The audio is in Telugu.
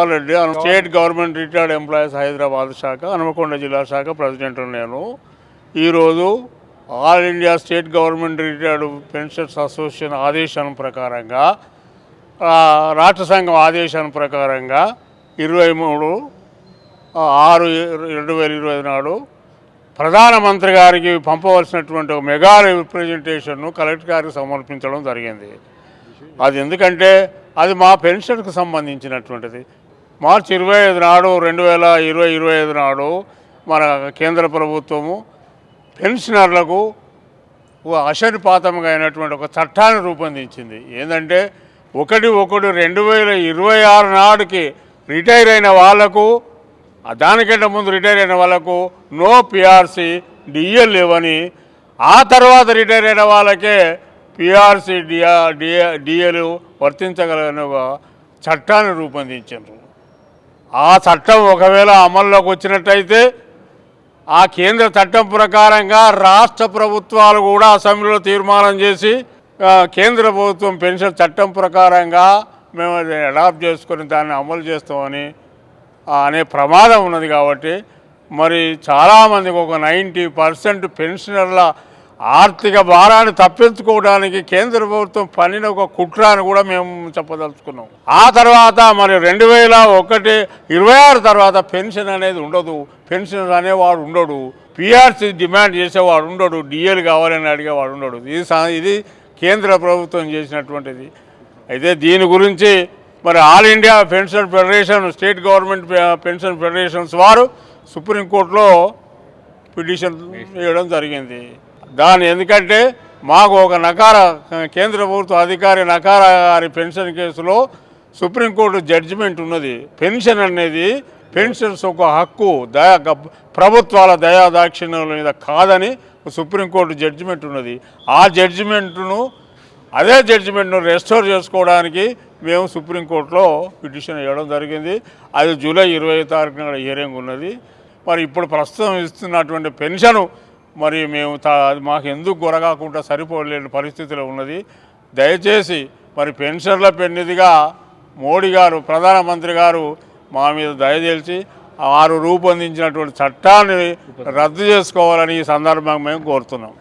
Gopal Reddy state government retired employees Hyderabad శాఖ హనుమకొండ జిల్లా శాఖ ప్రెసిడెంట్ నేను. ఈరోజు all India state government retired pensions association ఆదేశం ప్రకారంగా రాష్ట్ర సంఘం ఆదేశం ప్రకారంగా ఇరవై మూడు ఆరు రెండు వేల ఇరవై నాడు ప్రధానమంత్రి గారికి పంపవలసినటువంటి ఒక మెగా రిప్రజెంటేషన్ను కలెక్టర్ గారికి సమర్పించడం జరిగింది. అది ఎందుకంటే అది మా పెన్షన్కు సంబంధించినటువంటిది. మార్చి ఇరవై ఐదు నాడు రెండు వేల ఇరవై ఇరవై ఐదు నాడు మన కేంద్ర ప్రభుత్వము పెన్షనర్లకు ఓ అశనిపాతంగా అయినటువంటి ఒక చట్టాన్ని రూపొందించింది. ఏంటంటే ఒకటి ఒకటి రెండు వేల ఇరవై ఆరు నాడుకి రిటైర్ అయిన వాళ్ళకు దానికంటే ముందు రిటైర్ అయిన వాళ్ళకు నో పిఆర్సి డిఎల్ లేవని ఆ తర్వాత రిటైర్ అయిన వాళ్ళకే పిఆర్సి డిఆర్ డిఏ డిఏలు వర్తించగలని ఒక చట్టాన్ని రూపొందించారు ఆ చట్టం ఒకవేళ అమల్లోకి వచ్చినట్టయితే ఆ కేంద్ర చట్టం ప్రకారంగా రాష్ట్ర ప్రభుత్వాలు కూడా అసెంబ్లీలో తీర్మానం చేసి కేంద్ర ప్రభుత్వం పెన్షన్ చట్టం ప్రకారంగా మేము అది అడాప్ట్ చేసుకొని దాన్ని అమలు చేస్తామని అనే ప్రమాదం ఉన్నది కాబట్టి మరి చాలామందికి ఒక నైంటీ పర్సెంట్ పెన్షనర్ల ఆర్థిక భారాన్ని తప్పించుకోవడానికి కేంద్ర ప్రభుత్వం పనిన ఒక కుట్ర అని కూడా మేము చెప్పదలుచుకున్నాం. ఆ తర్వాత మరి రెండు వేల ఒకటి ఇరవై ఆరు తర్వాత పెన్షన్ అనేది ఉండదు. పెన్షన్ అనేవాడు ఉండడు. పిఆర్సీ డిమాండ్ చేసేవాడు ఉండడు. డిఎల్ కావాలని అడిగేవాడు ఉండడు. ఇది ఇది కేంద్ర ప్రభుత్వం చేసినటువంటిది. అయితే దీని గురించి మరి all India pension federation state government pension federations వారు సుప్రీంకోర్టులో పిటిషన్ వేయడం జరిగింది. దాని ఎందుకంటే మాకు ఒక నకార కేంద్ర ప్రభుత్వ అధికారి నకార గారి పెన్షన్ కేసులో సుప్రీంకోర్టు జడ్జిమెంట్ ఉన్నది. పెన్షన్ అనేది పెన్షన్స్ ఒక హక్కు దయా ప్రభుత్వాల దయా దాక్షిణ్యాల మీద కాదని సుప్రీంకోర్టు జడ్జిమెంట్ ఉన్నది. ఆ జడ్జిమెంట్ను అదే జడ్జిమెంట్ను రెస్టోర్ చేసుకోవడానికి మేము సుప్రీంకోర్టులో పిటిషన్ వేయడం జరిగింది. అది జూలై ఇరవై తారీఖున హియరింగ్ ఉన్నది. మరి ఇప్పుడు ప్రస్తుతం ఇస్తున్నటువంటి పెన్షను మరి మేము మాకు ఎందుకు గురగాకుండా సరిపోలేని పరిస్థితిలో ఉన్నది. దయచేసి మరి పెన్షన్ల పెన్నిదిగా మోడీ గారు ప్రధానమంత్రి గారు మా మీద దయచేసి వారు రూపొందించినటువంటి చట్టాన్ని రద్దు చేసుకోవాలని ఈ సందర్భంగా మేము కోరుతున్నాం.